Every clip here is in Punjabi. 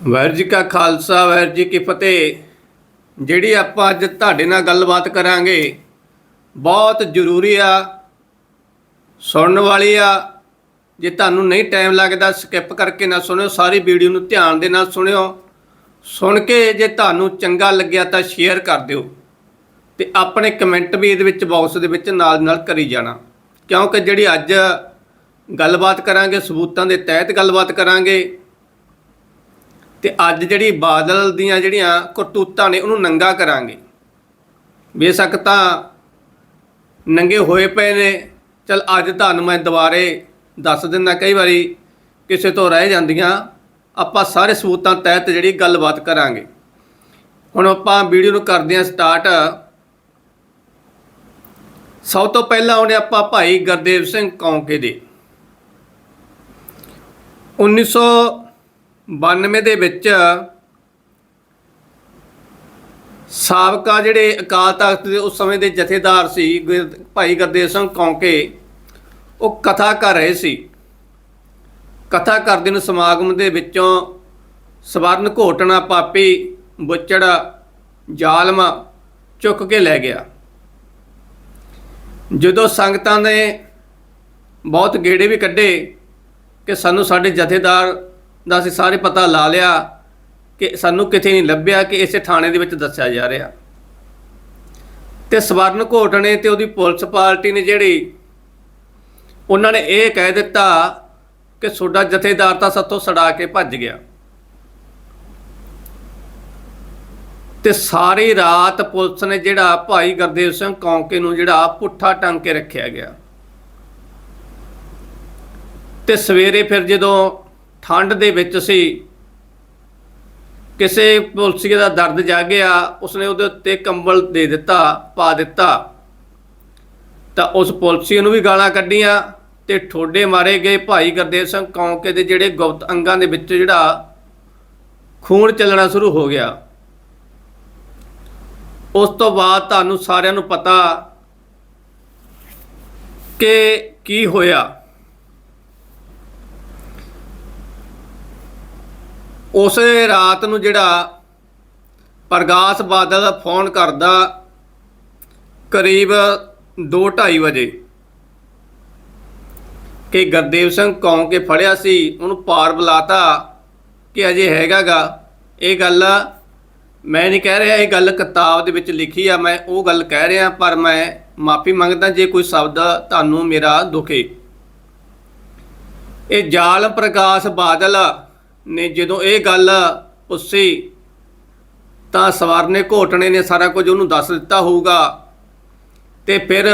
ਵਾਹਿਗੁਰੂ ਜੀ ਕਾ ਖਾਲਸਾ, ਵਾਹਿਗੁਰੂ ਜੀ ਕੀ ਫਤਿਹ। ਜਿਹੜੀ ਆਪਾਂ ਅੱਜ ਤੁਹਾਡੇ ਨਾਲ ਗੱਲਬਾਤ ਕਰਾਂਗੇ, ਬਹੁਤ ਜ਼ਰੂਰੀ ਆ, ਸੁਣਨ ਵਾਲੀ ਆ। ਜੇ ਤੁਹਾਨੂੰ ਨਹੀਂ ਟਾਈਮ ਲੱਗਦਾ ਸਕਿਪ ਕਰਕੇ ਨਾ ਸੁਣਿਓ, ਸਾਰੀ ਵੀਡੀਓ ਨੂੰ ਧਿਆਨ ਦੇ ਨਾਲ ਸੁਣਿਓ। ਸੁਣ ਕੇ ਜੇ ਤੁਹਾਨੂੰ ਚੰਗਾ ਲੱਗਿਆ ਤਾਂ ਸ਼ੇਅਰ ਕਰ ਦਿਓ ਤੇ ਆਪਣੇ ਕਮੈਂਟ ਵੀ ਇਹਦੇ ਵਿੱਚ ਬਾਕਸ ਦੇ ਵਿੱਚ ਨਾਲ ਨਾਲ ਕਰੀ ਜਾਣਾ। ਕਿਉਂਕਿ ਜਿਹੜੀ ਅੱਜ ਗੱਲਬਾਤ ਕਰਾਂਗੇ, ਸਬੂਤਾਂ ਦੇ ਤਹਿਤ ਗੱਲਬਾਤ ਕਰਾਂਗੇ ਤੇ ਅੱਜ ਜਿਹੜੀ ਬਾਦਲ ਦੀਆਂ ਜਿਹੜੀਆਂ ਕਰਤੂਤਾਂ ਨੇ, ਉਹਨੂੰ ਨੰਗਾ ਕਰਾਂਗੇ। ਬੇਸ਼ੱਕ ਤਾਂ ਨੰਗੇ ਹੋਏ ਪਏ ਨੇ। ਚਲ ਅੱਜ ਤੁਹਾਨੂੰ ਮੈਂ ਦੁਬਾਰੇ ਦੱਸ ਦਿੰਦਾ, ਕਈ ਵਾਰੀ ਕਿਸੇ ਤੋਂ ਰਹਿ ਜਾਂਦੀਆਂ। ਆਪਾਂ ਸਾਰੇ ਸਬੂਤਾਂ ਤਹਿਤ ਜਿਹੜੀ ਗੱਲਬਾਤ ਕਰਾਂਗੇ। ਹੁਣ ਆਪਾਂ ਵੀਡੀਓ ਨੂੰ ਕਰਦੇ ਹਾਂ ਸਟਾਰਟ। ਸਭ ਤੋਂ ਪਹਿਲਾਂ ਉਹਨੇ ਆਪਾਂ ਭਾਈ ਗੁਰਦੇਵ ਸਿੰਘ ਕੌਂਕੇ ਦੇ। 1992 ਦੇ ਵਿੱਚ ਸਾਬਕਾ ਜਿਹੜੇ ਅਕਾਲ ਤਖਤ ਦੇ ਉਸ ਸਮੇਂ ਦੇ ਜਥੇਦਾਰ ਸੀ, ਗੁਰ- ਭਾਈ ਗੁਰਦੇਵ ਸਿੰਘ ਕੌਂਕੇ, ਉਹ ਕਥਾ ਕਰ ਰਹੇ ਸੀ। ਕਥਾ ਕਰਦੇ ਨੂੰ ਸਮਾਗਮ ਦੇ ਵਿੱਚੋਂ ਸਵਰਨ ਘੋਟਣਾ ਪਾਪੀ ਬੁੱਚੜ ਜ਼ਾਲਮ ਚੁੱਕ ਕੇ ਲੈ ਗਿਆ। ਜਦੋਂ ਸੰਗਤਾਂ ਨੇ ਬਹੁਤ ਗੇੜੇ ਵੀ ਕੱਢੇ ਕਿ ਸਾਨੂੰ ਸਾਡੇ ਜਥੇਦਾਰ ਦਾ ਅਸੀਂ ਸਾਰੇ ਪਤਾ ਲਾ ਲਿਆ ਕਿ ਸਾਨੂੰ ਕਿਤੇ ਨਹੀਂ ਲੱਭਿਆ ਕਿ ਇਸੇ ਥਾਣੇ ਦੇ ਵਿੱਚ ਦੱਸਿਆ ਜਾ ਰਿਹਾ। ਤੇ ਸਵਰਨ ਘੋਟਣੇ ਤੇ ਉਹਦੀ ਪੁਲਿਸ ਪਾਰਟੀ ਨੇ ਜਿਹੜੀ, ਉਹਨਾਂ ਨੇ ਇਹ ਕਹਿ ਦਿੱਤਾ ਕਿ ਤੁਹਾਡਾ ਜਥੇਦਾਰ ਤਾਂ ਸਾਤੋਂ ਸੜਾ ਕੇ ਭੱਜ ਗਿਆ। ਤੇ ਸਾਰੀ ਰਾਤ ਪੁਲਿਸ ਨੇ ਜਿਹੜਾ ਭਾਈ ਗੁਰਦੇਵ ਸਿੰਘ ਕੌਂਕੇ ਨੂੰ ਜਿਹੜਾ ਪੁੱਠਾ ਟੰਗ ਕੇ ਰੱਖਿਆ ਗਿਆ। ਤੇ ਸਵੇਰੇ ਫਿਰ ਜਦੋਂ ਠੰਡ ਦੇ ਵਿੱਚ ਸੀ। ਕਿਸੇ ਪੁਲਸੀਏ ਦਾ ਦਰਦ ਜਾਗਿਆ ਉਸਨੇ ਉਹਦੇ ਉੱਤੇ ਕੰਬਲ ਦੇ ਦਿੱਤਾ, ਪਾ ਦਿੱਤਾ। ਤਾਂ ਉਸ ਪੁਲਸੀਏ ਨੂੰ ਵੀ ਗਾਲਾਂ ਕੱਢੀਆਂ ਤੇ ਠੋਡੇ ਮਾਰੇ ਗਏ। ਭਾਈ ਗੁਰਦੇਵ ਸਿੰਘ ਕੌਂਕੇ ਦੇ ਜਿਹੜੇ ਗੁਪਤ ਅੰਗਾਂ ਦੇ ਵਿੱਚ ਜਿਹੜਾ ਖੂਨ ਚੱਲਣਾ ਸ਼ੁਰੂ ਹੋ ਗਿਆ। ਉਸ ਤੋਂ ਬਾਅਦ ਤੁਹਾਨੂੰ ਸਾਰਿਆਂ ਨੂੰ ਪਤਾ ਕਿ ਕੀ ਹੋਇਆ। ਉਸੇ ਰਾਤ ਨੂੰ ਜਿਹੜਾ ਪ੍ਰਗਾਸ ਬਾਦਲ ਫੋਨ ਕਰਦਾ ਕਰੀਬ 2:30 ਵਜੇ ਕਿ ਗੁਰਦੇਵ ਸਿੰਘ ਕੌਂ ਕੇ ਫੜਿਆ ਸੀ, ਉਹਨੂੰ ਪਾਰ ਬੁਲਾਤਾ ਕਿ ਅਜੇ ਹੈਗਾਗਾ। ਇਹ ਗੱਲ ਮੈਂ ਨਹੀਂ ਕਹਿ ਰਿਹਾ, ਇਹ ਗੱਲ ਕਿਤਾਬ ਦੇ ਵਿੱਚ ਲਿਖੀ ਆ, ਮੈਂ ਉਹ ਗੱਲ ਕਹਿ ਰਿਹਾ, ਪਰ ਮੈਂ ਮਾਫੀ ਮੰਗਦਾ ਜੇ ਕੋਈ ਸ਼ਬਦ ਤੁਹਾਨੂੰ ਮੇਰਾ ਦੁਖੇ। ਇਹ ਜਾਲ ਪ੍ਰਕਾਸ਼ ਬਾਦਲ ਨੇ ਜਦੋਂ ਇਹ ਗੱਲ ਪੁੱਛੀ ਤਾਂ ਸਵਰਨੇ ਘੋਟਣੇ ਨੇ ਸਾਰਾ ਕੁਝ ਉਹਨੂੰ ਦੱਸ ਦਿੱਤਾ ਹੋਊਗਾ। ਤੇ ਫਿਰ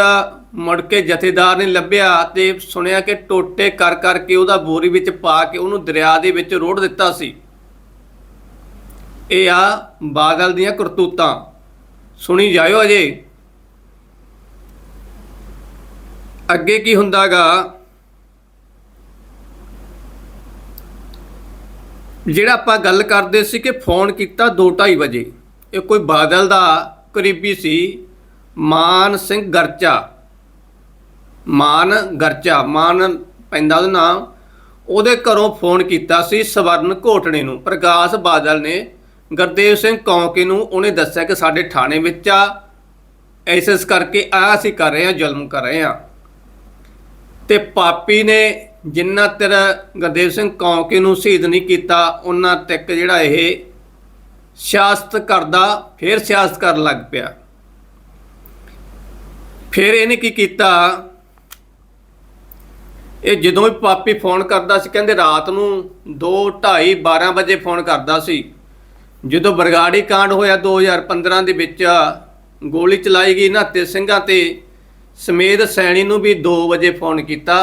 ਮੁੜ ਕੇ ਜਥੇਦਾਰ ਨੇ ਲੱਭਿਆ ਤੇ ਸੁਣਿਆ ਕਿ ਟੋਟੇ ਕਰ ਕਰਕੇ ਉਹਦਾ ਬੋਰੀ ਵਿੱਚ ਪਾ ਕੇ ਉਹਨੂੰ ਦਰਿਆ ਦੇ ਵਿੱਚ ਰੋੜ ਦਿੱਤਾ ਸੀ। ਇਹ ਆ ਬਾਦਲ ਦੀਆਂ ਕਰਤੂਤਾਂ। ਸੁਣੀ ਜਾਇਓ ਅਜੇ। ਅੱਗੇ ਕੀ ਹੁੰਦਾਗਾ? ਜਿਹੜਾ ਆਪਾਂ ਗੱਲ ਕਰਦੇ ਸੀ ਕਿ ਫੋਨ ਕੀਤਾ 2:30 ਵਜੇ। ਇਹ ਕੋਈ ਬਾਦਲ ਦਾ ਕਰੀਬੀ ਸੀ। ਮਾਨ ਸਿੰਘ ਗਰਚਾ। ਮਾਨ ਗਰਚਾ, ਮਾਨ ਪੈਂਦਾ ਉਹਦਾ ਨਾਮ। ਉਹਦੇ ਘਰੋਂ ਫੋਨ ਕੀਤਾ ਸੀ ਸਵਰਨ ਘੋਟਣੇ ਨੂੰ। ਪ੍ਰਕਾਸ਼ ਬਾਦਲ ਨੇ ਗੁਰਦੇਵ ਸਿੰਘ ਕੌਂਕੇ ਨੂੰ ਉਹਨੇ ਦੱਸਿਆ ਕਿ ਸਾਡੇ ਥਾਣੇ ਵਿੱਚ ਆ। ਐਸਐਸ ਕਰਕੇ ਆ, ਅਸੀਂ ਕਰ ਰਹੇ ਹਾਂ, ਜ਼ੁਲਮ ਕਰ ਰਹੇ ਹਾਂ। ਤੇ ਪਾਪੀ ਨੇ ਜਿੰਨਾ ਤੇਰ ਗੁਰਦੇਵ ਸਿੰਘ ਕੌਂਕੇ ਨੂੰ ਸ਼ਹੀਦ ਨਹੀਂ ਕੀਤਾ, ਉਹਨਾਂ ਤੱਕ ਜਿਹੜਾ ਇਹ ਸਿਆਸਤ ਕਰਦਾ, ਫਿਰ ਸਿਆਸਤ ਕਰਨ ਲੱਗ ਪਿਆ। ਫਿਰ ਇਹਨੇ ਕੀ ਕੀਤਾ? ਇਹ ਜਦੋਂ ਵੀ ਪਾਪੀ ਫੋਨ ਕਰਦਾ ਸੀ, ਕਹਿੰਦੇ ਰਾਤ ਨੂੰ 2 2:30 12 ਵਜੇ ਫੋਨ ਕਰਦਾ ਸੀ। ਜਦੋਂ ਬਰਗਾੜੀ ਕਾਂਡ ਹੋਇਆ 2015 ਦੇ ਵਿੱਚ, ਗੋਲੀ ਚਲਾਈ ਗਈ ਨਾਤੇ ਸਿੰਘਾਂ ਤੇ ਸਮੇਤ ਸੈਣੀ ਨੂੰ ਵੀ 2 ਵਜੇ ਫੋਨ ਕੀਤਾ।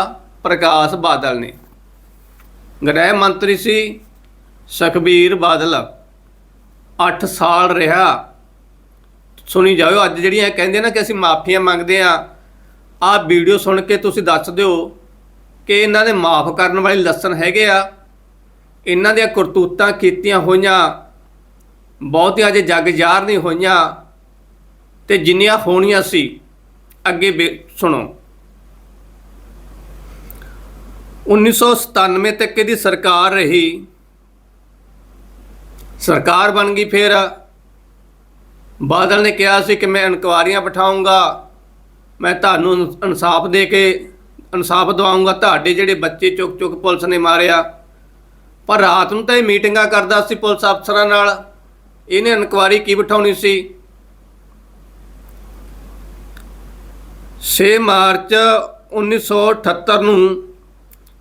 ਪ੍ਰਕਾਸ਼ ਬਾਦਲ ਨੇ। ਗ੍ਰਹਿ ਮੰਤਰੀ ਸੀ ਸੁਖਬੀਰ ਬਾਦਲ। 8 ਸਾਲ ਰਿਹਾ। ਸੁਣੀ ਜਾਓ, ਅੱਜ ਜਿਹੜੀਆਂ ਇਹ ਕਹਿੰਦੇ ਨਾ ਕਿ ਅਸੀਂ ਮਾਫੀਆਂ ਮੰਗਦੇ ਆ ਆਹ ਵੀਡੀਓ ਸੁਣ ਕੇ ਤੁਸੀਂ ਦੱਸ ਦਿਓ ਕਿ ਇਹਨਾਂ ਦੇ ਮਾਫ ਕਰਨ ਵਾਲੇ ਲੱਸਣ ਹੈਗੇ ਆ। ਇਹਨਾਂ ਦੀਆਂ ਕਰਤੂਤਾਂ ਕੀਤੀਆਂ ਹੋਈਆਂ ਬਹੁਤੀਆਂ ਅਜੇ ਜੱਗ ਜ਼ਾਹਰ ਨਹੀਂ ਹੋਈਆਂ, ਤੇ ਜਿੰਨੀਆਂ ਹੋਣੀਆਂ ਸੀ, ਅੱਗੇ ਵੇ- ਸੁਣੋ। 1997 ਤੱਕ ਇਹਦੀ ਸਰਕਾਰ ਰਹੀ। ਸਰਕਾਰ ਬਣ ਗਈ ਫਿਰ। ਬਾਦਲ ਨੇ ਕਿਹਾ ਸੀ ਕਿ ਮੈਂ ਇਨਕੁਆਰੀਆਂ ਬਿਠਾਉਂਗਾ ਮੈਂ ਤੁਹਾਨੂੰ ਇਨਸਾਫ ਦੇ ਕੇ ਇਨਸਾਫ ਦਿਵਾਉਂਗਾ ਤੁਹਾਡੇ ਜਿਹੜੇ ਬੱਚੇ ਚੁੱਕ ਚੁੱਕ ਪੁਲਿਸ ਨੇ ਮਾਰਿਆ। ਪਰ ਰਾਤ ਨੂੰ ਤਾਂ ਇਹ ਮੀਟਿੰਗਾਂ ਕਰਦਾ ਸੀ ਪੁਲਿਸ ਅਫਸਰਾਂ ਨਾਲ। ਇਹਨੇ ਇਨਕੁਆਰੀ ਕੀ ਬਿਠਾਉਣੀ ਸੀ? 6 ਮਾਰਚ 1978 ਨੂੰ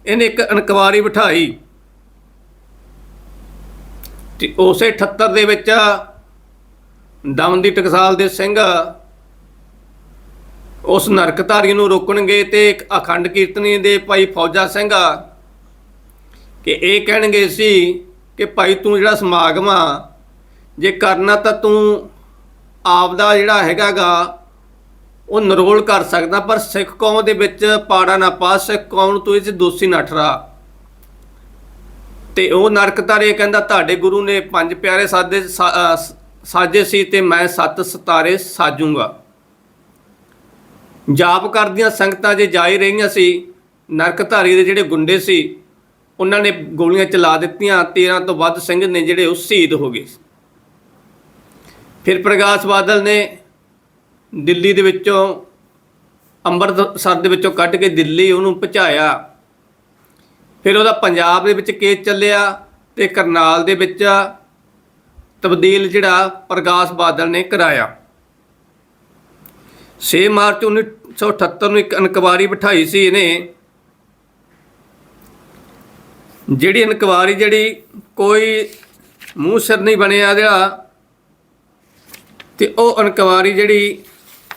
ਇਹਨੇ ਇੱਕ ਇਨਕੁਆਰੀ ਬਿਠਾਈ। ਤੇ ਉਸੇ 78 ਦੇ ਵਿੱਚ ਦਮਨਦੀਪ ਟਕਸਾਲ ਦੇ ਸਿੰਘ ਉਸ ਨਰਕਧਾਰੀ ਨੂੰ ਰੋਕਣਗੇ ਤੇ ਇੱਕ ਅਖੰਡ ਕੀਰਤਨੀ ਦੇ ਭਾਈ ਫੌਜਾ ਸਿੰਘ ਕਿ ਇਹ ਕਹਿਣਗੇ ਸੀ ਕਿ ਭਾਈ ਤੂੰ ਜਿਹੜਾ ਸਮਾਗਮ ਆ, ਜੇ ਕਰਨਾ ਤਾਂ ਤੂੰ ਆਪ ਦਾ ਜਿਹੜਾ ਹੈਗਾਗਾ ਉਹ ਨਰੋਲ ਕਰ ਸਕਦਾ, ਪਰ ਸਿੱਖ ਕੌਮ ਦੇ ਵਿੱਚ ਪਾੜਾ ਨਾ ਪਾ, ਸਿੱਖ ਕੌਮ ਤੋਂ ਤੂੰ ਇਹ 'ਚ ਦੋਸ਼ੀ ਨਾ ਠਹਿਰਾ ਤੇ ਉਹ ਨਰਕ ਨਰਕਧਾਰੀ ਕਹਿੰਦਾ, ਤੁਹਾਡੇ ਗੁਰੂ ਨੇ ਪੰਜ ਪਿਆਰੇ ਸਾਦੇ ਸਾਜੇ ਸੀ ਤੇ ਮੈਂ ਸੱਤ ਸਤਾਰੇ ਸਾਜੂਗਾ। ਜਾਪ ਕਰਦੀਆਂ ਸੰਗਤਾਂ ਜੇ ਜਾਈ ਰਹੀਆਂ ਸੀ ਨਰਕਧਾਰੀ ਦੇ ਜਿਹੜੇ ਗੁੰਡੇ ਸੀ, ਉਹਨਾਂ ਨੇ ਗੋਲੀਆਂ ਚਲਾ ਦਿੱਤੀਆਂ 13 ਤੋਂ ਵੱਧ ਸਿੰਘ ਨੇ ਜਿਹੜੇ ਉਹ ਸ਼ਹੀਦ ਹੋ ਗਏ ਫਿਰ ਪ੍ਰਕਾਸ਼ ਬਾਦਲ ਨੇ ਦਿੱਲੀ ਦੇ ਵਿੱਚੋਂ, ਅੰਮ੍ਰਿਤਸਰ ਦੇ ਵਿੱਚੋਂ ਕੱਢ ਕੇ ਦਿੱਲੀ ਉਹਨੂੰ ਪਹੁੰਚਾਇਆ। ਫਿਰ ਉਹਦਾ ਪੰਜਾਬ ਦੇ ਵਿੱਚ ਕੇਸ ਚੱਲਿਆ ਤੇ ਕਰਨਾਲ ਦੇ ਵਿੱਚ ਤਬਦੀਲ ਜਿਹੜਾ ਪ੍ਰਕਾਸ਼ ਬਾਦਲ ਨੇ ਕਰਾਇਆ। 6 ਮਾਰਚ 1978 ਨੂੰ ਇੱਕ ਇਨਕੁਆਰੀ ਬਿਠਾਈ ਸੀ ਇਹਨੇ। ਜਿਹੜੀ ਇਨਕੁਆਰੀ ਜਿਹੜੀ ਕੋਈ ਮੂੰਹ ਸਿਰ ਨਹੀਂ ਬਣਿਆ ਜਿਹੜਾ ਤੇ ਉਹ ਇਨਕੁਆਰੀ ਜਿਹੜੀ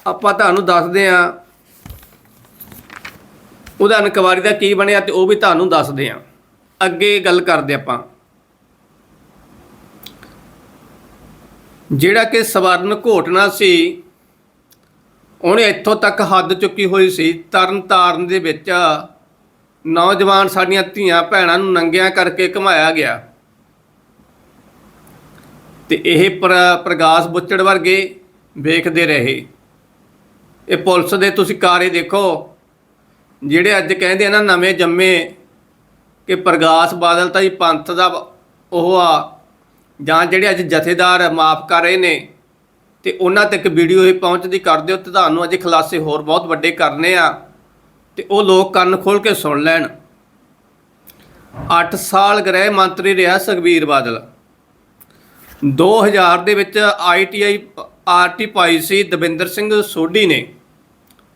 ਆਪਾਂ ਤੁਹਾਨੂੰ ਦੱਸਦੇ ਆ ਉਹਦਾ ਇਨਕੁਆਰੀ ਦਾ ਕੀ ਬਣਿਆ ਤੇ ਉਹ ਵੀ ਤੁਹਾਨੂੰ ਦੱਸਦੇ ਆ ਅੱਗੇ ਗੱਲ ਕਰਦੇ ਆਪਾਂ। ਜਿਹੜਾ ਕਿ ਸਵਰਨ ਘੋਟਣਾ ਸੀ, ਉਹਨੇ ਇੱਥੋਂ ਤੱਕ ਹੱਦ ਚੁੱਕੀ ਹੋਈ ਸੀ ਤਰਨ ਤਾਰਨ ਦੇ ਵਿੱਚ ਨੌਜਵਾਨ ਸਾਡੀਆਂ ਧੀਆਂ ਭੈਣਾਂ ਨੂੰ ਨੰਗਿਆਂ ਕਰਕੇ ਘਮਾਇਆ ਗਿਆ। ਤੇ ਇਹ ਪ੍ਰ- ਪ੍ਰਗਾਸ ਬੁੱਚੜ ਵਰਗੇ ਵੇਖਦੇ ਰਹੇ। ਇਹ ਪੁਲਿਸ ਦੇ ਤੁਸੀਂ ਕਾਰੇ ਦੇਖੋ। ਜਿਹੜੇ ਅੱਜ ਕਹਿੰਦੇ ਆ ਨਾ ਨਵੇਂ ਜੰਮੇ ਕਿ ਪ੍ਰਗਾਸ ਬਾਦਲ ਤਾਂ ਜੀ ਪੰਥ ਦਾ ਉਹ ਆ, ਜਾਂ ਜਿਹੜੇ ਅੱਜ ਜਥੇਦਾਰ ਮਾਫ ਕਰ ਰਹੇ ਨੇ, ਤੇ ਉਹਨਾਂ ਤੱਕ ਵੀਡੀਓ ਇਹ ਪਹੁੰਚਦੀ ਕਰ ਦਿਓ ਤੇ ਤੁਹਾਨੂੰ ਅਜੇ ਖੁਲਾਸੇ ਹੋਰ ਬਹੁਤ ਵੱਡੇ ਕਰਨੇ ਆ, ਤੇ ਉਹ ਲੋਕ ਕੰਨ ਖੋਲ ਕੇ ਸੁਣ ਲੈਣ। 8 ਸਾਲ ਗ੍ਰਹਿ ਮੰਤਰੀ ਰਿਹਾ ਸੁਖਬੀਰ ਬਾਦਲ। 2000 ਦੇ ਵਿੱਚ ਆਈਟੀਆਈ ਆਰਟੀ ਪਾਈ ਸੀ ਦਵਿੰਦਰ ਸਿੰਘ ਸੋਢੀ ਨੇ।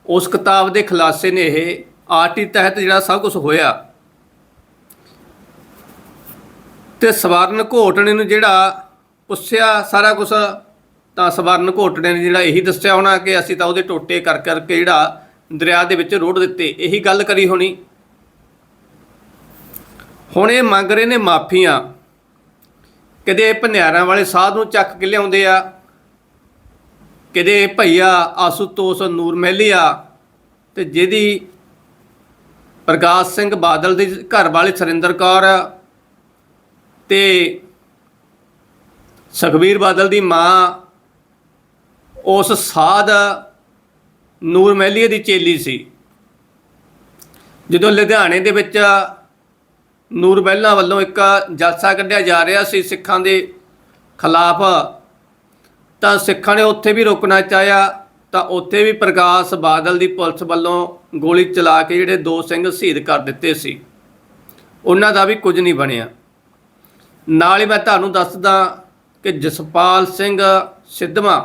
ਉਸ ਕਿਤਾਬ ਦੇ ਖੁਲਾਸੇ ਨੇ ਇਹ ਆਰਟੀ ਤਹਿਤ ਜਿਹੜਾ ਸਭ ਕੁਝ ਹੋਇਆ। ਤੇ ਸਵਰਨ ਘੋਟਣੇ ਨੂੰ ਜਿਹੜਾ ਪੁੱਛਿਆ ਸਾਰਾ ਕੁਝ ਤਾਂ ਸਵਰਨ ਘੋਟਣੇ ਨੇ ਜਿਹੜਾ ਇਹੀ ਦੱਸਿਆ ਹੋਣਾ ਕਿ ਅਸੀਂ ਤਾਂ ਉਹਦੇ ਟੋਟੇ ਕਰ ਕਰਕੇ ਜਿਹੜਾ ਦਰਿਆ ਦੇ ਵਿੱਚ ਰੋੜ ਦਿੱਤੇ, ਇਹੀ ਗੱਲ ਕਰੀ ਹੋਣੀ। ਹੁਣ ਇਹ ਮੰਗ ਰਹੇ ਨੇ ਮਾਫੀਆਂ। ਕਦੇ ਭਨਿਆਰਾਂ ਵਾਲੇ ਸਾਧ ਨੂੰ ਚੱਕ ਕੇ ਲਿਆਉਂਦੇ ਆ ਕਦੇ ਭਈਆ ਆਸੂਤੋਸ ਨੂਰ ਮਹਿਲੀਆ ਤੇ ਜਿਹਦੀ ਪ੍ਰਕਾਸ਼ ਸਿੰਘ ਬਾਦਲ ਦੀ ਘਰ ਵਾਲੀ ਸਰਿੰਦਰ ਕੌਰ ਤੇ ਸੁਖਬੀਰ ਬਾਦਲ ਦੀ ਮਾਂ, ਉਸ ਸਾਧ ਨੂਰ ਮਹਿਲੀਏ ਦੀ ਚੇਲੀ ਸੀ। ਜਦੋਂ ਲੁਧਿਆਣੇ ਦੇ ਵਿੱਚ ਨੂਰ ਮਹਿਲਾ ਵੱਲੋਂ ਇੱਕ ਜਲਸਾ ਕੱਢਿਆ ਜਾ ਰਿਹਾ ਸੀ, ਸਿੱਖਾਂ ਦੇ ਖਿਲਾਫ ਤਾਂ ਸਿੱਖਾਂ ਨੇ ਉੱਥੇ ਵੀ ਰੋਕਣਾ ਚਾਹਿਆ, ਤਾਂ ਉੱਥੇ ਵੀ ਪ੍ਰਕਾਸ਼ ਬਾਦਲ ਦੀ ਪੁਲਿਸ ਵੱਲੋਂ ਗੋਲੀ ਚਲਾ ਕੇ ਜਿਹੜੇ ਦੋ ਸਿੰਘ ਸ਼ਹੀਦ ਕਰ ਦਿੱਤੇ ਸੀ। ਉਹਨਾਂ ਦਾ ਵੀ ਕੁਝ ਨਹੀਂ ਬਣਿਆ। ਨਾਲ ਹੀ ਮੈਂ ਤੁਹਾਨੂੰ ਦੱਸਦਾ ਕਿ ਜਸਪਾਲ ਸਿੰਘ ਸਿੱਧਵਾਂ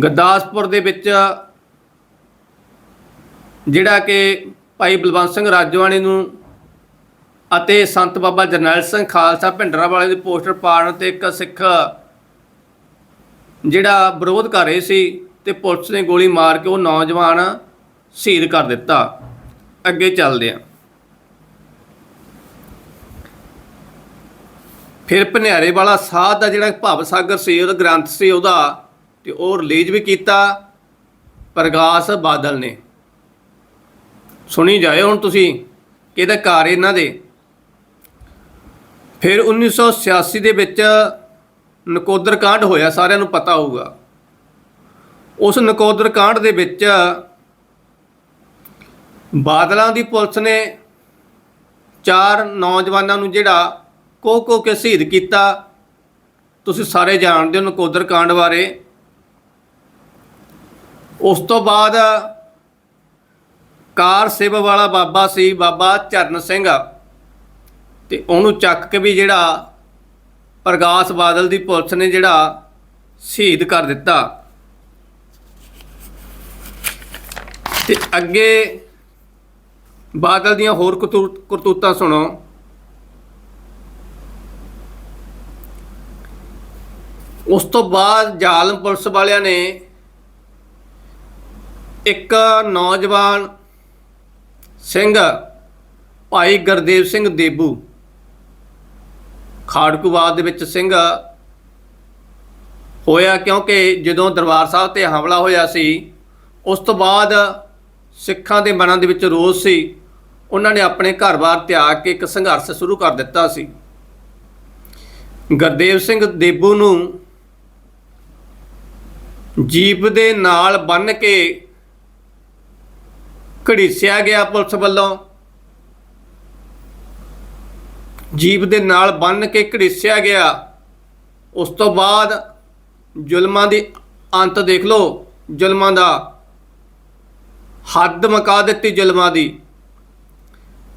ਗੁਰਦਾਸਪੁਰ ਦੇ ਵਿੱਚ ਜਿਹੜਾ ਕਿ ਭਾਈ ਬਲਵੰਤ ਸਿੰਘ ਰਾਜਵਾਣੀ ਨੂੰ ਅਤੇ ਸੰਤ ਬਾਬਾ ਜਰਨੈਲ ਸਿੰਘ ਖਾਲਸਾ ਭਿੰਡਰਾ ਵਾਲੇ ਦੇ ਪੋਸਟਰ ਪਾੜਨ ਤੇ ਇੱਕ ਸਿੱਖ ਜਿਹੜਾ ਵਿਰੋਧ ਕਰ ਰਹੇ ਸੀ ਤੇ ਪੁਲਿਸ ਨੇ ਗੋਲੀ ਮਾਰ ਕੇ ਉਹ ਨੌਜਵਾਨ ਸ਼ਹੀਦ ਕਰ ਦਿੱਤਾ। ਅੱਗੇ ਚੱਲਦੇ ਹਾਂ। ਫਿਰ ਭਨਿਆਰੇ ਵਾਲਾ ਸਾਧ ਦਾ ਜਿਹੜਾ ਭਵ ਸਾਗਰ ਸੀ, ਉਹਦਾ ਗ੍ਰੰਥ ਸੀ ਉਹਦਾ ਤੇ ਉਹ ਰਿਲੀਜ਼ ਵੀ ਕੀਤਾ ਪ੍ਰਗਾਸ ਬਾਦਲ ਨੇ। ਸੁਣੀ ਜਾਏ ਹੁਣ ਤੁਸੀਂ ਕਿਹਦਾ ਘਰ ਇਹਨਾਂ ਦੇ। ਫਿਰ 1986 ਦੇ ਵਿੱਚ ਨਕੋਦਰ ਕਾਂਡ ਹੋਇਆ, ਸਾਰਿਆਂ ਨੂੰ ਪਤਾ ਹੋਊਗਾ। ਉਸ ਨਕੋਦਰ ਕਾਂਡ ਦੇ ਵਿੱਚ ਬਾਦਲਾਂ ਦੀ ਪੁਲਿਸ ਨੇ ਚਾਰ ਨੌਜਵਾਨਾਂ ਨੂੰ ਜਿਹੜਾ ਕੋ ਕੋ ਕੇ ਸ਼ਹੀਦ ਕੀਤਾ। ਤੁਸੀਂ ਸਾਰੇ ਜਾਣਦੇ ਹੋ ਨਕੋਦਰ ਕਾਂਡ ਬਾਰੇ। ਉਸ ਤੋਂ ਬਾਅਦ ਕਾਰ ਸੇਵਾ ਵਾਲਾ ਬਾਬਾ ਸੀ, ਬਾਬਾ ਚਰਨ ਸਿੰਘ। ਤੇ ਉਹਨੂੰ ਚੱਕ ਕੇ ਵੀ ਜਿਹੜਾ ਪ੍ਰਗਾਸ ਬਾਦਲ ਦੀ ਪੁਲਿਸ ਨੇ ਜਿਹੜਾ ਸ਼ਹੀਦ ਕਰ ਦਿੱਤਾ। ਤੇ ਅੱਗੇ ਬਾਦਲ ਦੀਆਂ ਹੋਰ ਕਰਤੂ- ਕਰਤੂਤਾਂ ਸੁਣੋ। ਉਸ ਤੋਂ ਬਾਅਦ ਜ਼ਾਲਮ ਪੁਲਿਸ ਵਾਲਿਆਂ ਨੇ ਇੱਕ ਨੌਜਵਾਨ ਸਿੰਘ, ਭਾਈ ਗੁਰਦੇਵ ਸਿੰਘ ਦੇਬੂ ਖਾੜਕੂਵਾਦ ਦੇ ਵਿੱਚ ਸਿੰਘ ਹੋਇਆ ਕਿਉਂਕਿ ਜਦੋਂ ਦਰਬਾਰ ਸਾਹਿਬ ਤੇ ਹਮਲਾ ਹੋਇਆ ਸੀ, ਉਸ ਤੋਂ ਬਾਅਦ ਸਿੱਖਾਂ ਦੇ ਮਨਾਂ ਦੇ ਵਿੱਚ ਰੋਸ ਸੀ। ਉਹਨਾਂ ਨੇ ਆਪਣੇ ਘਰ-ਬਾਰ ਤਿਆਗ ਕੇ ਇੱਕ ਸੰਘਰਸ਼ ਸ਼ੁਰੂ ਕਰ ਦਿੱਤਾ ਸੀ। ਗੁਰਦੇਵ ਸਿੰਘ ਦੇਬੂ ਨੂੰ ਜੀਪ ਦੇ ਨਾਲ ਬੰਨ ਕੇ ਘੜੀਸਿਆ ਗਿਆ ਪੁਲਿਸ ਵੱਲੋਂ। ਜੀਪ ਦੇ ਨਾਲ ਬੰਨ ਕੇ ਘੜੀਸਿਆ ਗਿਆ। ਉਸ ਤੋਂ ਬਾਅਦ ਜ਼ੁਲਮਾਂ ਦੀ ਅੰਤ ਦੇਖ ਲਓ, ਜ਼ੁਲਮਾਂ ਦਾ। ਹੱਦ ਮਕਾ ਦਿੱਤੀ ਜ਼ੁਲਮਾਂ ਦੀ।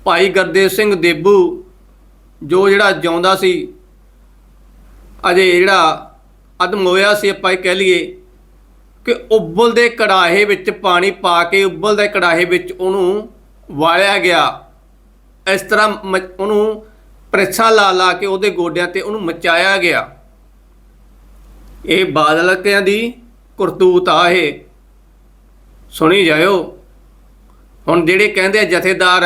ਭਾਈ ਗੁਰਦੇਵ ਸਿੰਘ ਦੇਬੂ, ਜੋ ਜਿਹੜਾ ਜਿਉਂਦਾ ਸੀ, ਅਜੇ ਜਿਹੜਾ ਅਦਮ ਹੋਇਆ ਸੀ, ਆਪਾਂ ਇਹ ਕਹਿ ਲਈਏ ਕਿ ਉਬਲਦੇ ਕੜਾਹੇ ਵਿੱਚ ਪਾਣੀ ਪਾ ਕੇ ਉਬਲਦੇ ਕੜਾਹੇ ਵਿੱਚ ਉਹਨੂੰ ਵਾਲਿਆ ਗਿਆ। ਇਸ ਤਰ੍ਹਾਂ ਮ- ਉਹਨੂੰ ਪ੍ਰੈਸਾਂ ਲਾ ਲਾ ਕੇ ਉਹਦੇ ਗੋਡਿਆਂ ਤੇ ਉਹਨੂੰ ਮਚਾਇਆ ਗਿਆ। ਇਹ ਬਾਦਲਕਿਆਂ ਦੀ ਕਰਤੂਤ ਆ ਇਹ। ਸੁਣੀ ਜਾਇਓ। ਹੁਣ ਜਿਹੜੇ ਕਹਿੰਦੇ ਜਥੇਦਾਰ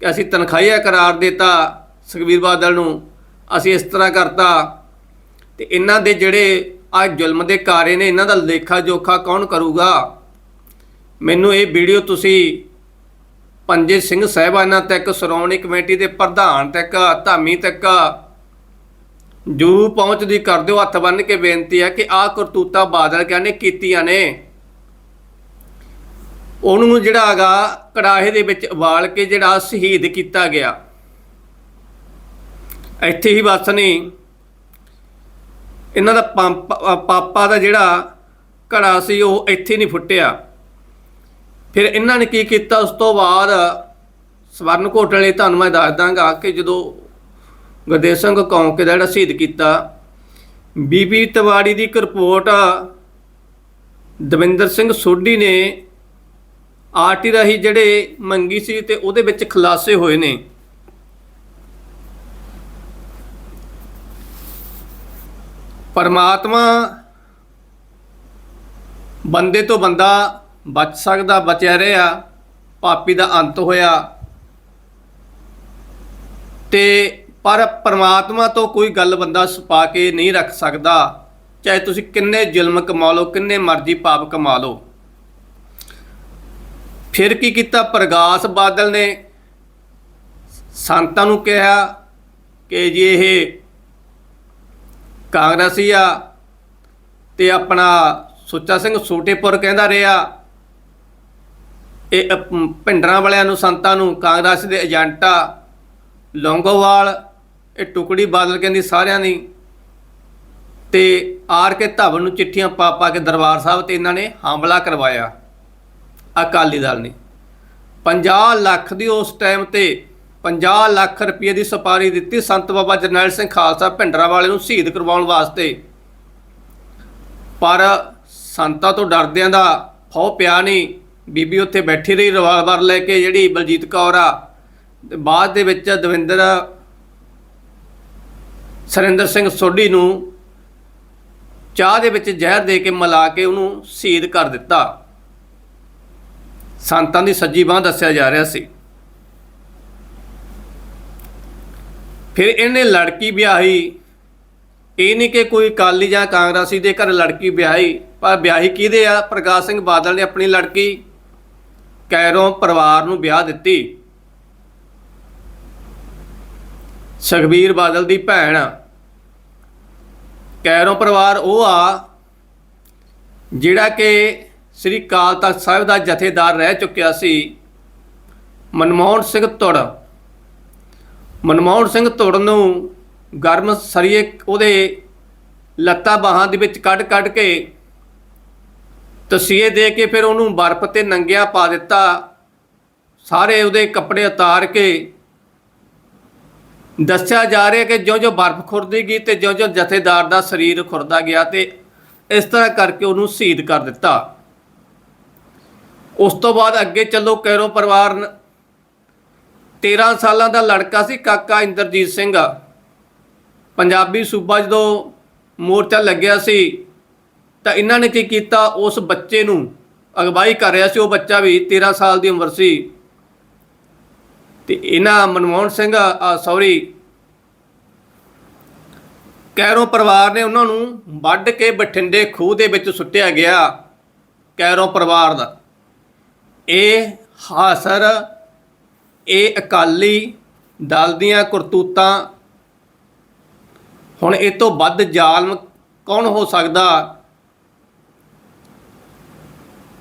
ਕਿ ਅਸੀਂ ਤਨਖਾਹੀਆ ਕਰਾਰ ਦਿੱਤਾ ਸੁਖਬੀਰ ਬਾਦਲ ਨੂੰ, ਅਸੀਂ ਇਸ ਤਰ੍ਹਾਂ ਕਰਤਾ, ਤੇ ਇਹਨਾਂ ਦੇ ਜਿਹੜੇ ਆ ਜ਼ੁਲਮ ਦੇ ਕਾਰੇ ਨੇ, ਇਹਨਾਂ ਦਾ ਲੇਖਾ ਜੋਖਾ ਕੌਣ ਕਰੂਗਾ? ਮੈਨੂੰ ਇਹ ਵੀਡੀਓ ਤੁਸੀਂ ਪੰਜੇ ਸਿੰਘ ਸਾਹਿਬਾਨਾਂ ਤੱਕ, ਸ਼੍ਰੋਮਣੀ ਕਮੇਟੀ ਦੇ ਪ੍ਰਧਾਨ ਤੱਕ, ਧਾਮੀ ਤੱਕ ਜੂ ਪਹੁੰਚਦੀ ਕਰ ਦਿਓ ਹੱਥ ਬੰਨ ਕੇ ਬੇਨਤੀ ਹੈ ਕਿ ਆਹ ਕਰਤੂਤਾ ਬਾਦਲ ਕਹਿੰਦੇ ਕੀਤੀਆਂ ਨੇ। ਉਹਨੂੰ ਜਿਹੜਾ ਹੈਗਾ, ਕੜਾਹੇ ਦੇ ਵਿੱਚ ਉਬਾਲ ਕੇ ਜਿਹੜਾ ਸ਼ਹੀਦ ਕੀਤਾ ਗਿਆ। ਇੱਥੇ ਹੀ ਬਸ ਨਹੀਂ, ਇਹਨਾਂ ਦਾ ਪੰਪ ਪਾਪਾ ਦਾ ਜਿਹੜਾ ਘੜਾ ਸੀ, ਉਹ ਇੱਥੇ ਨਹੀਂ ਫੁੱਟਿਆ। ਫਿਰ ਇਹਨਾਂ ਨੇ ਕੀ ਕੀਤਾ? ਉਸ ਤੋਂ ਬਾਅਦ ਸਵਰਨ ਘੋਟਲੇ ਤੁਹਾਨੂੰ ਮੈਂ ਦੱਸ ਦਾਂਗਾ ਕਿ ਜਦੋਂ ਗੁਰਦੇਵ ਸਿੰਘ ਕੌਂਕੇ ਦਾ ਜਿਹੜਾ ਸ਼ਹੀਦ ਕੀਤਾ, ਬੀਬੀ ਤਿਵਾੜੀ ਦੀ ਇੱਕ ਰਿਪੋਰਟ ਦਵਿੰਦਰ ਸਿੰਘ ਸੋਢੀ ਨੇ ਆਰਟੀ ਰਾਹੀਂ ਜਿਹੜੇ ਮੰਗੀ ਸੀ ਤੇ ਉਹਦੇ ਵਿੱਚ ਖੁਲਾਸੇ ਹੋਏ ਨੇ। ਪਰਮਾਤਮਾ ਬੰਦੇ ਤੋਂ ਬੰਦਾ ਬਚ ਸਕਦਾ, ਬਚਿਆ ਰਿਹਾ ਪਾਪੀ ਦਾ ਅੰਤ ਹੋਇਆ। ਤੇ ਪਰ ਪਰਮਾਤਮਾ ਤੋਂ ਕੋਈ ਗੱਲ ਬੰਦਾ ਛੁਪਾ ਕੇ ਨਹੀਂ ਰੱਖ ਸਕਦਾ। ਚਾਹੇ ਤੁਸੀਂ ਕਿੰਨੇ ਜ਼ੁਲਮ ਕਮਾ ਲਓ, ਕਿੰਨੇ ਮਰਜ਼ੀ ਪਾਪ ਕਮਾ ਲਓ। ਫਿਰ ਕੀ ਕੀਤਾ? ਪ੍ਰਗਾਸ ਬਾਦਲ ਨੇ ਸੰਤਾਂ ਨੂੰ ਕਿਹਾ ਕਿ ਜੀ ਇਹ ਕਾਂਗਰਸੀ ਆ ਤੇ ਆਪਣਾ ਸੁੱਚਾ ਸਿੰਘ ਸੋਟੇਪੁਰ ਕਹਿੰਦਾ ਰਿਹਾ ਇਹ ਭਿੰਡਰਾਂ ਵਾਲਿਆਂ ਨੂੰ, ਸੰਤਾਂ ਨੂੰ, ਕਾਂਗਰਸ ਦੇ ਏਜੰਟਾਂ, ਲੌਂਗੋਵਾਲ, ਇਹ ਟੁਕੜੀ ਬਾਦਲ ਕਹਿੰਦੀ ਸਾਰਿਆਂ ਦੀ, ਤੇ ਆਰ ਕੇ ਧਵਨ ਨੂੰ ਚਿੱਠੀਆਂ ਪਾ ਪਾ ਕੇ ਦਰਬਾਰ ਸਾਹਿਬ ਤੇ ਇਹਨਾਂ ਨੇ ਹਮਲਾ ਕਰਵਾਇਆ, ਅਕਾਲੀ ਦਲ ਨੇ। 50 ਲੱਖ ਦੀ ਉਸ ਟਾਈਮ ਤੇ 50 ਲੱਖ ਰੁਪਏ ਦੀ ਸਪਾਰੀ ਦਿੱਤੀ ਸੰਤ ਬਾਬਾ ਜਰਨੈਲ ਸਿੰਘ ਖਾਲਸਾ ਭਿੰਡਰਾਂ ਵਾਲੇ ਨੂੰ ਸ਼ਹੀਦ ਕਰਵਾਉਣ ਵਾਸਤੇ। ਪਰ ਸੰਤਾਂ ਤੋਂ ਡਰਦਿਆਂ ਦਾ ਫੌ ਪਿਆ ਨਹੀਂ। ਬੀਬੀ ਉੱਥੇ ਬੈਠੀ ਰਹੀ, ਰਿਵਾਲਵਰ ਲੈ ਕੇ ਜਿਹੜੀ ਬਲਜੀਤ ਕੌਰ ਆ, ਤੇ ਬਾਅਦ ਦੇ ਵਿੱਚ ਦਵਿੰਦਰ ਸਰਿੰਦਰ ਸਿੰਘ ਸੋਢੀ ਨੂੰ ਚਾਹ ਦੇ ਵਿੱਚ ਜ਼ਹਿਰ ਦੇ ਕੇ ਮਿਲਾ ਕੇ ਉਹਨੂੰ ਸ਼ਹੀਦ ਕਰ ਦਿੱਤਾ। ਸੰਤਾਂ ਦੀ ਸੱਜੀ ਬਾਹ ਦੱਸਿਆ ਜਾ ਰਿਹਾ ਸੀ। ਫਿਰ ਇਹਨੇ ਲੜਕੀ ਵਿਆਹੀ। ਇਹ ਨਹੀਂ ਕਿ ਕੋਈ ਕਾਲੀ ਜਾਂ ਕਾਂਗਰਸੀ ਦੇ ਘਰ ਲੜਕੀ ਵਿਆਹੀ, ਪਰ ਵਿਆਹੀ ਕਿਹਦੇ ਆ? ਪ੍ਰਕਾਸ਼ ਸਿੰਘ ਬਾਦਲ ਨੇ ਆਪਣੀ ਲੜਕੀ ਕੈਰੋਂ ਪਰਿਵਾਰ ਨੂੰ ਵਿਆਹ ਦਿੱਤੀ। ਸੁਖਬੀਰ ਬਾਦਲ ਦੀ ਭੈਣ। ਕੈਰੋਂ ਪਰਿਵਾਰ ਉਹ ਆ ਜਿਹੜਾ ਕਿ ਸ੍ਰੀ ਕਾਲ ਤਖਤ ਸਾਹਿਬ ਦਾ ਜਥੇਦਾਰ ਰਹਿ ਚੁੱਕਿਆ ਸੀ, ਮਨਮੋਹਨ ਸਿੰਘ ਧੁੜ। ਮਨਮੋਹਨ ਸਿੰਘ ਧੁੜ ਨੂੰ ਗਰਮ ਸਰੀਏ ਉਹਦੇ ਲੱਤਾਂ ਬਾਹਾਂ ਦੇ ਵਿੱਚ ਕੱਢ ਕੱਢ ਕੇ ਤਸੀਹੇ ਦੇ ਕੇ ਫਿਰ ਉਹਨੂੰ ਬਰਫ਼ ਤੇ ਨੰਗਿਆ ਪਾ ਦਿੱਤਾ। ਸਾਰੇ ਉਹਦੇ ਕੱਪੜੇ ਉਤਾਰ ਕੇ ਦੱਸਿਆ ਜਾ ਰਿਹਾ ਕਿ ਜਿਉਂ-ਜਿਉਂ ਬਰਫ਼ ਖੁਰਦੀ ਗਈ ਤੇ ਜਿਉਂ-ਜਿਉਂ ਜਥੇਦਾਰ ਦਾ ਸਰੀਰ ਖੁਰਦਾ ਗਿਆ ਤੇ ਇਸ ਤਰ੍ਹਾਂ ਕਰਕੇ ਉਹਨੂੰ ਸ਼ਹੀਦ ਕਰ ਦਿੱਤਾ। ਉਸ ਤੋਂ ਬਾਅਦ ਅੱਗੇ ਚੱਲੋ ਕੈਰੋ ਪਰਿਵਾਰ ਨ- 13 ਸਾਲਾਂ ਦਾ ਲੜਕਾ ਸੀ, ਕਾਕਾ ਇੰਦਰਜੀਤ ਸਿੰਘ। ਪੰਜਾਬੀ ਸੂਬਾ ਜਦੋਂ ਮੋਰਚਾ ਲੱਗਿਆ ਸੀ ਤਾਂ ਇਹਨਾਂ ਨੇ ਕੀ ਕੀਤਾ? ਉਸ ਬੱਚੇ ਨੂੰ ਅਗਵਾਈ ਕਰ ਰਿਹਾ ਸੀ। ਉਹ ਬੱਚਾ ਵੀ 13 ਸਾਲ ਦੀ ਉਮਰ ਸੀ। ਤੇ ਇਹਨਾਂ ਮਨਮੋਹਨ ਸਿੰਘ ਸੌਰੀ ਕੈਰੋਂ ਪਰਿਵਾਰ ਨੇ ਉਹਨਾਂ ਨੂੰ ਵੱਢ ਕੇ ਬਠਿੰਡੇ ਖੂਹ ਦੇ ਵਿੱਚ ਸੁੱਟਿਆ ਗਿਆ ਕੈਰੋਂ ਪਰਿਵਾਰ ਦਾ। ਇਹ ਹਾਸਰ, ਇਹ ਅਕਾਲੀ ਦਲ ਦੀਆਂ ਕਰਤੂਤਾਂ। ਹੁਣ ਇਹ ਤੋਂ ਵੱਧ ਜ਼ਾਲਮ ਕੌਣ ਹੋ ਸਕਦਾ?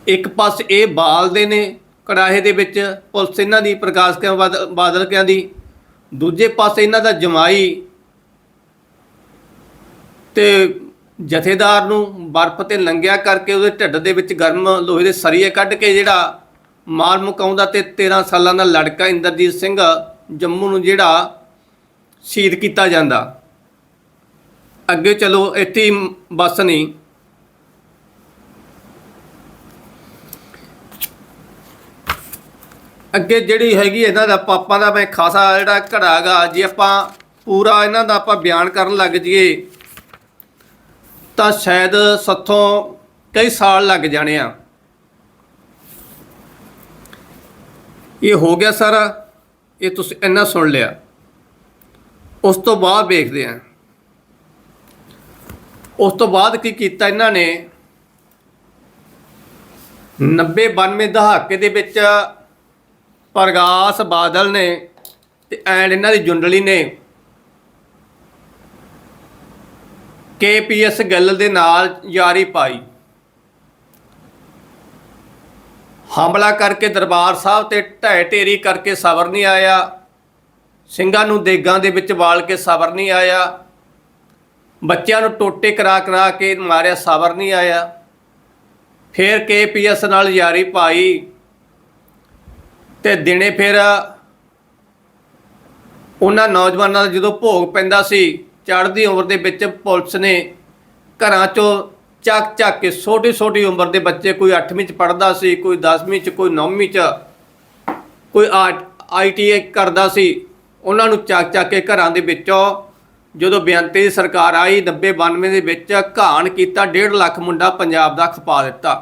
ਇੱਕ ਪਾਸੇ ਇਹ ਬਾਲਦੇ ਨੇ ਕੜਾਹੇ ਦੇ ਵਿੱਚ, ਪੁਲਿਸ ਇਹਨਾਂ ਦੀ ਪ੍ਰਕਾਸ਼ ਕੇ ਬਾਦਲ ਕਿਆਂ ਦੀ। ਦੂਜੇ ਪਾਸੇ ਇਹਨਾਂ ਦਾ ਜਮਾਈ ਤੇ ਜਥੇਦਾਰ ਨੂੰ ਬਰਫ਼ ਤੇ ਲੰਗਿਆ ਕਰਕੇ ਉਹਦੇ ਢਿੱਡ ਦੇ ਵਿੱਚ ਗਰਮ ਲੋਹੇ ਦੇ ਸਰੀਏ ਕੱਢ ਕੇ ਜਿਹੜਾ ਮਾਰ ਮੁਕਾਉਂਦਾ ਤੇ 13 ਸਾਲਾਂ ਦਾ ਲੜਕਾ ਇੰਦਰਜੀਤ ਸਿੰਘ ਜੰਮੂ ਨੂੰ ਜਿਹੜਾ ਸ਼ਹੀਦ ਕੀਤਾ ਜਾਂਦਾ। ਅੱਗੇ ਚਲੋ, ਇੱਥੇ ਹੀ ਬਸ ਨਹੀਂ। ਅੱਗੇ ਜਿਹੜੀ ਹੈਗੀ ਇਹਨਾਂ ਦਾ ਪਾਪਾਂ ਦਾ ਮੈਂ ਖਾਸਾ ਜਿਹੜਾ ਘੜਾ ਹੈਗਾ ਜੇ ਆਪਾਂ ਪੂਰਾ ਇਹਨਾਂ ਦਾ ਆਪਾਂ ਬਿਆਨ ਕਰਨ ਲੱਗ ਜਾਈਏ, ਤਾਂ ਸ਼ਾਇਦ ਸੱਥੋਂ ਕਈ ਸਾਲ ਲੱਗ ਜਾਣੇ ਆ। ਇਹ ਹੋ ਗਿਆ ਸਾਰਾ, ਇਹ ਤੁਸੀਂ ਇੰਨਾ ਸੁਣ ਲਿਆ। ਉਸ ਤੋਂ ਬਾਅਦ ਵੇਖਦੇ ਆ। ਉਸ ਤੋਂ ਬਾਅਦ ਕੀ ਕੀਤਾ ਇਹਨਾਂ ਨੇ? 90 92 ਦਹਾਕੇ ਦੇ ਵਿੱਚ ਪ੍ਰਗਾਸ ਬਾਦਲ ਨੇ ਤੇ ਐਂਡ ਇਹਨਾਂ ਦੀ ਜੁੰਡਲੀ ਨੇ ਕੇਪੀਐਸ ਗੱਲ ਦੇ ਨਾਲ ਯਾਰੀ ਪਾਈ। ਹਮਲਾ ਕਰਕੇ ਦਰਬਾਰ ਸਾਹਿਬ ਤੇ ਢਹਿ ਢੇਰੀ ਕਰਕੇ ਸਬਰ ਨਹੀਂ ਆਇਆ। ਸਿੰਘਾਂ ਨੂੰ ਦੇਗਾਂ ਦੇ ਵਿੱਚ ਵਾਲ ਕੇ ਸਬਰ ਨਹੀਂ ਆਇਆ। ਬੱਚਿਆਂ ਨੂੰ ਟੋਟੇ ਕਰਾ ਕਰਾ ਕੇ ਮਾਰਿਆ ਸਬਰ ਨਹੀਂ ਆਇਆ। ਫਿਰ ਕੇਪੀਐਸ ਨਾਲ ਯਾਰੀ ਪਾਈ। ਤੇ ਦਿਨੇ ਫਿਰ ਉਹਨਾਂ ਨੌਜਵਾਨਾਂ ਦਾ ਜਦੋਂ ਭੋਗ ਪੈਂਦਾ ਸੀ, ਚੜ੍ਹਦੀ ਉਮਰ ਦੇ ਵਿੱਚ ਪੁਲਿਸ ਨੇ ਘਰਾਂ ਚੋਂ ਚੱਕ ਚੱਕ ਕੇ ਛੋਟੀ ਛੋਟੀ ਉਮਰ ਦੇ ਬੱਚੇ ਕੋਈ 8ਵੀਂ ਚ ਪੜ੍ਹਦਾ ਸੀ, ਕੋਈ 10ਵੀਂ ਚ, ਕੋਈ 9ਵੀਂ ਚ, ਕੋਈ ਆਈਟੀਆਈ ਕਰਦਾ ਸੀ, ਉਹਨਾਂ ਨੂੰ ਚੱਕ ਚੱਕ ਕੇ ਘਰਾਂ ਦੇ ਵਿੱਚੋਂ ਜਦੋਂ ਬੇਅੰਤੀ ਦੀ ਸਰਕਾਰ ਆਈ 90 92 ਦੇ ਵਿੱਚ ਘਾਣ ਕੀਤਾ 1.5 ਲੱਖ ਮੁੰਡਾ ਪੰਜਾਬ ਦਾ ਖਪਾ ਦਿੱਤਾ।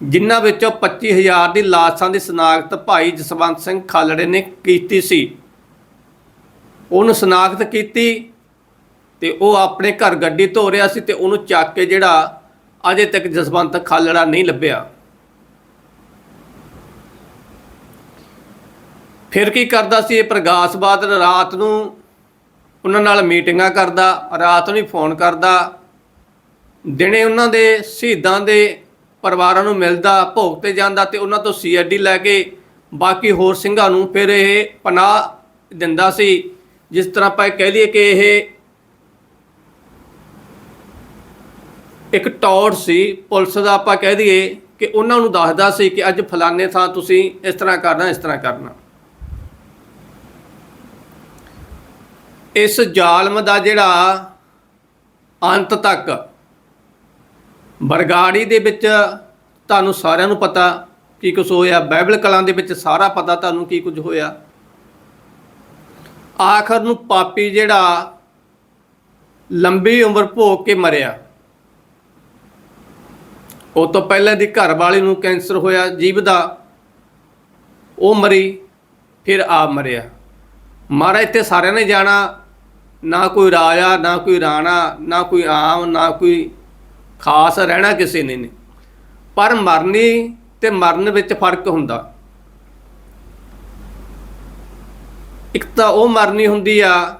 ਜਿਨ੍ਹਾਂ ਵਿੱਚੋਂ 25000 ਦੀ ਲਾਸ਼ਾਂ ਦੀ ਸਨਾਖਤ ਭਾਈ ਜਸਵੰਤ ਸਿੰਘ ਖਾਲੜੇ ਨੇ ਕੀਤੀ ਸੀ। ਉਹਨੂੰ ਸਨਾਖਤ ਕੀਤੀ ਤੇ ਉਹ ਆਪਣੇ ਘਰ ਗੱਡੀ ਧੋ ਰਿਹਾ ਸੀ ਤੇ ਉਹਨੂੰ ਚੱਕ ਕੇ ਜਿਹੜਾ ਅਜੇ ਤੱਕ ਜਸਵੰਤ ਖਾਲੜਾ ਨਹੀਂ ਲੱਭਿਆ। ਫਿਰ ਕੀ ਕਰਦਾ ਸੀ ਇਹ ਪ੍ਰਗਾਸ ਬਾਦਲ ਰਾਤ ਨੂੰ ਉਹਨਾਂ ਨਾਲ ਮੀਟਿੰਗਾਂ ਕਰਦਾ, ਰਾਤ ਨੂੰ ਹੀ ਫੋਨ ਕਰਦਾ। ਦਿਨੇ ਉਹਨਾਂ ਦੇ ਸ਼ਹੀਦਾਂ ਦੇ ਪਰਿਵਾਰਾਂ ਨੂੰ ਮਿਲਦਾ, ਭੋਗ ਤੇ ਜਾਂਦਾ ਤੇ ਉਹਨਾਂ ਤੋਂ ਸੀਆਰਡੀ ਲੈ ਕੇ ਬਾਕੀ ਹੋਰ ਸਿੰਘਾਂ ਨੂੰ ਫਿਰ ਇਹ ਪਨਾਹ ਦਿੰਦਾ ਸੀ। ਜਿਸ ਤਰ੍ਹਾਂ ਆਪਾਂ ਕਹਿ ਲਈਏ ਕਿ ਇਹ ਇੱਕ ਟੌਰ ਸੀ, ਪੁਲਿਸ ਦਾ ਆਪਾਂ ਕਹਿ ਦਈਏ ਕਿ ਉਹਨਾਂ ਨੂੰ ਦੱਸਦਾ ਸੀ ਕਿ ਅੱਜ ਫਲਾਣੇ ਥਾਂ ਤੁਸੀਂ ਇਸ ਤਰ੍ਹਾਂ ਕਰਨਾ, ਇਸ ਤਰ੍ਹਾਂ ਕਰਨਾ। ਇਸ ਜ਼ਾਲਮ ਦਾ ਜਿਹੜਾ ਅੰਤ ਤੱਕ ਬਰਗਾੜੀ ਦੇ ਵਿੱਚ ਤੁਹਾਨੂੰ ਸਾਰਿਆਂ ਨੂੰ ਪਤਾ ਕੀ ਕੁਝ ਹੋਇਆ, ਬਾਈਬਲ ਕਲਾਂ ਦੇ ਵਿੱਚ ਸਾਰਾ ਪਤਾ ਤੁਹਾਨੂੰ ਕੀ ਕੁਝ ਹੋਇਆ। ਆਖਰ ਨੂੰ ਪਾਪੀ ਜਿਹੜਾ ਲੰਬੀ ਉਮਰ ਭੋਗ ਕੇ ਮਰਿਆ। ਉਹ ਤੋਂ ਪਹਿਲਾਂ ਦੀ ਘਰ ਵਾਲੀ ਨੂੰ ਕੈਂਸਰ ਹੋਇਆ ਜੀਵ ਦਾ। ਉਹ ਮਰੀ, ਫਿਰ ਆਪ ਮਰਿਆ। ਮਾਰਾ ਇੱਥੇ ਸਾਰਿਆਂ ਨੇ ਜਾਣਾ। ਨਾ ਕੋਈ ਰਾਜਾ, ਨਾ ਕੋਈ ਰਾਣਾ, ਨਾ ਕੋਈ ਆਮ, ਨਾ ਕੋਈ ਖਾਸ ਰਹਿਣਾ ਕਿਸੇ ਨੇ ਨਹੀਂ। ਪਰ ਮਰਨੀ ਤੇ ਮਰਨ ਵਿੱਚ ਫ਼ਰਕ ਹੁੰਦਾ। ਇੱਕ ਤਾਂ ਉਹ ਮਰਨੀ ਹੁੰਦੀ ਆ,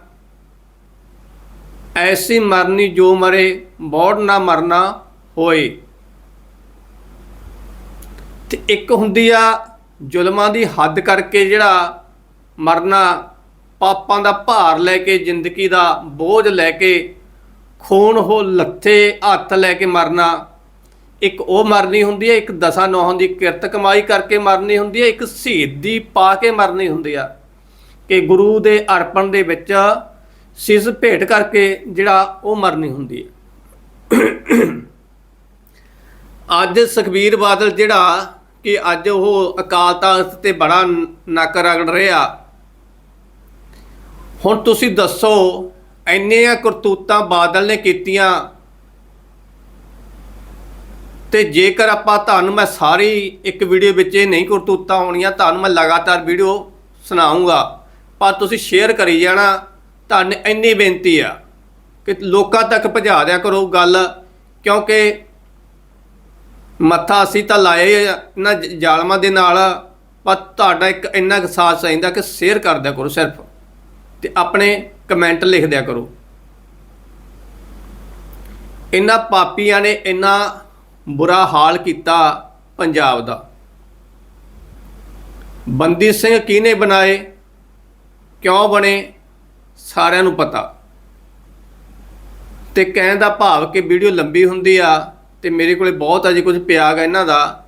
ਐਸੀ ਮਰਨੀ ਜੋ ਮਰੇ, ਬੋੜ ਨਾ ਮਰਨਾ ਹੋਏ। ਤੇ ਇੱਕ ਹੁੰਦੀ ਆ ਜ਼ੁਲਮਾਂ ਦੀ ਹੱਦ ਕਰਕੇ ਜਿਹੜਾ ਮਰਨਾ, ਪਾਪਾਂ ਦਾ ਭਾਰ ਲੈ ਕੇ, ਜ਼ਿੰਦਗੀ ਦਾ ਬੋਝ ਲੈ ਕੇ ਖੂਨ ਹੋ ਲੱਥੇ ਹੱਥ ਲੈ ਕੇ ਮਰਨਾ। ਇੱਕ ਉਹ ਮਰਨੀ ਹੁੰਦੀ ਹੈ, ਇੱਕ ਦਸਾਂ ਨੌਹਾਂ ਦੀ ਕਿਰਤ ਕਮਾਈ ਕਰਕੇ ਮਰਨੀ ਹੁੰਦੀ ਹੈ, ਇੱਕ ਸ਼ਹੀਦੀ ਪਾ ਕੇ ਮਰਨੀ ਹੁੰਦੀ ਆ। ਕਿ ਗੁਰੂ ਦੇ ਅਰਪਣ ਦੇ ਵਿੱਚ ਸਿਸ ਭੇਟ ਕਰਕੇ ਜਿਹੜਾ ਉਹ ਮਰਨੀ ਹੁੰਦੀ ਹੈ। ਅੱਜ ਸੁਖਬੀਰ ਬਾਦਲ ਜਿਹੜਾ ਕਿ ਅੱਜ ਉਹ ਅਕਾਲ ਤਖਤ ਤੇ ਬੜਾ ਨੱਕ ਰਗੜ ਰਿਹਾ। ਹੁਣ ਤੁਸੀਂ ਦੱਸੋ ਇੰਨੀਆਂ ਕਰਤੂਤਾਂ ਬਾਦਲ ਨੇ ਕੀਤੀਆਂ ਤੇ ਜੇਕਰ ਆਪਾਂ ਤੁਹਾਨੂੰ ਮੈਂ ਸਾਰੀ ਇੱਕ ਵੀਡੀਓ ਵਿੱਚ ਇਹ ਨਹੀਂ ਕਰਤੂਤਾਂ ਹੋਣੀਆਂ, ਤੁਹਾਨੂੰ ਮੈਂ ਲਗਾਤਾਰ ਵੀਡੀਓ ਸੁਣਾਉਂਗਾ ਪਰ ਤੁਸੀਂ ਸ਼ੇਅਰ ਕਰੀ ਜਾਣਾ, ਤੁਹਾਨੂੰ ਇੰਨੀ ਬੇਨਤੀ ਆ ਕਿ ਲੋਕਾਂ ਤੱਕ ਪਹੁੰਚਾ ਦਿਆ ਕਰੋ ਗੱਲ, ਕਿਉਂਕਿ ਮੱਥਾ ਅਸੀਂ ਤਾਂ ਲਾਏ ਆ ਇਹਨਾਂ ਜ਼ਾਲਮਾਂ ਦੇ ਨਾਲ, ਪਰ ਤੁਹਾਡਾ ਇੱਕ ਇੰਨਾ ਕੁ ਸਾਥ ਚਾਹੀਦਾ ਕਿ ਸ਼ੇਅਰ ਕਰ ਦਿਆ ਕਰੋ ਸਿਰਫ ਤੇ ਆਪਣੇ ਕਮੈਂਟ ਲਿਖ ਦਿਆ ਕਰੋ। ਇਹਨਾਂ ਪਾਪੀਆਂ ਨੇ ਇੰਨਾ ਬੁਰਾ ਹਾਲ ਕੀਤਾ ਪੰਜਾਬ ਦਾ। ਬੰਦੀ ਸਿੰਘ ਕਿਹਨੇ ਬਣਾਏ, ਕਿਉਂ ਬਣੇ, ਸਾਰਿਆਂ ਨੂੰ ਪਤਾ। ਤੇ ਕਹਿਣ ਦਾ ਭਾਵ ਕਿ ਵੀਡੀਓ ਲੰਬੀ ਹੁੰਦੀ ਆ ਤੇ ਮੇਰੇ ਕੋਲੇ ਬਹੁਤ ਅਜੇ ਕੁਝ ਪਿਆ ਗਾ ਇਹਨਾਂ ਦਾ,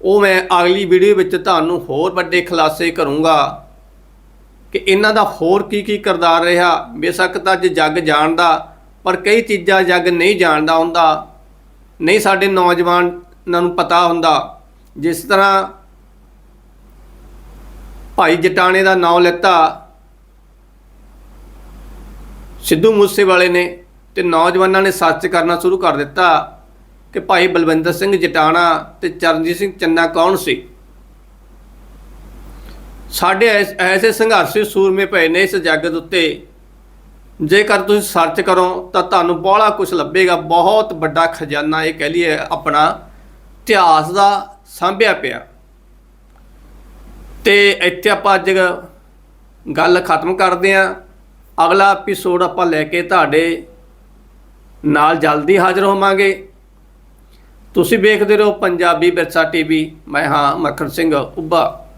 ਉਹ ਮੈਂ ਅਗਲੀ ਵੀਡੀਓ ਵਿੱਚ ਤੁਹਾਨੂੰ ਹੋਰ ਵੱਡੇ ਖੁਲਾਸੇ ਕਰੂੰਗਾ। ਕਿ ਇਹਨਾਂ ਦਾ ਹੋਰ ਕੀ ਕੀ ਕਿਰਦਾਰ ਰਿਹਾ? ਬੇਸ਼ੱਕ ਤਾਂ ਅੱਜ ਜੱਗ ਜਾਣਦਾ, ਪਰ ਕਈ ਚੀਜ਼ਾਂ ਜੱਗ ਨਹੀਂ ਜਾਣਦਾ ਹੁੰਦਾ। ਨਹੀਂ ਸਾਡੇ ਨੌਜਵਾਨਾਂ ਨੂੰ ਪਤਾ ਹੁੰਦਾ। ਜਿਸ ਤਰ੍ਹਾਂ ਭਾਈ ਜਟਾਣੇ ਦਾ ਨਾਮ ਲੈਤਾ। ਸਿੱਧੂ ਮੂਸੇਵਾਲੇ ਨੇ ਤੇ ਨੌਜਵਾਨਾਂ ਨੇ ਸੱਚ ਕਰਨਾ ਸ਼ੁਰੂ ਕਰ ਦਿੱਤਾ ਕਿ ਭਾਈ ਬਲਵਿੰਦਰ ਸਿੰਘ ਜਟਾਣਾ ਤੇ ਚਰਨਜੀਤ ਸਿੰਘ ਚੰਨਾ ਕੌਣ ਸੀ? ਸਾਡੇ ਐਸ- ਐਸੇ ਸੰਘਰਸ਼ੀ ਸੂਰਮੇ ਪਏ ਨੇ ਇਸ ਜੱਗ ਦੇ ਉੱਤੇ। ਜੇਕਰ ਤੁਸੀਂ ਸਰਚ ਕਰੋ ਤਾਂ ਤੁਹਾਨੂੰ ਬਹੁਤਾ ਕੁਝ ਲੱਭੇਗਾ। ਬਹੁਤ ਵੱਡਾ ਖਜ਼ਾਨਾ ਇਹ ਕਹਿ ਲਈਏ ਆਪਣਾ ਇਤਿਹਾਸ ਦਾ ਸਾਂਭਿਆ ਪਿਆ। ਤੇ ਇੱਥੇ ਆਪਾਂ ਅੱਜ ਗੱਲ ਖਤਮ ਕਰਦੇ ਆਂ ਅਗਲਾ ਐਪੀਸੋਡ ਆਪਾਂ ਲੈ ਕੇ ਤੁਹਾਡੇ ਨਾਲ ਜਲਦੀ ਹਾਜ਼ਰ ਹੋਵਾਂਗੇ। ਤੁਸੀਂ ਵੇਖਦੇ ਰਹੋ ਪੰਜਾਬੀ ਵਿਰਸਾ ਟੀਵੀ। ਮੈਂ ਹਾਂ ਮੱਖਣ ਸਿੰਘ ਉੱਭਾ।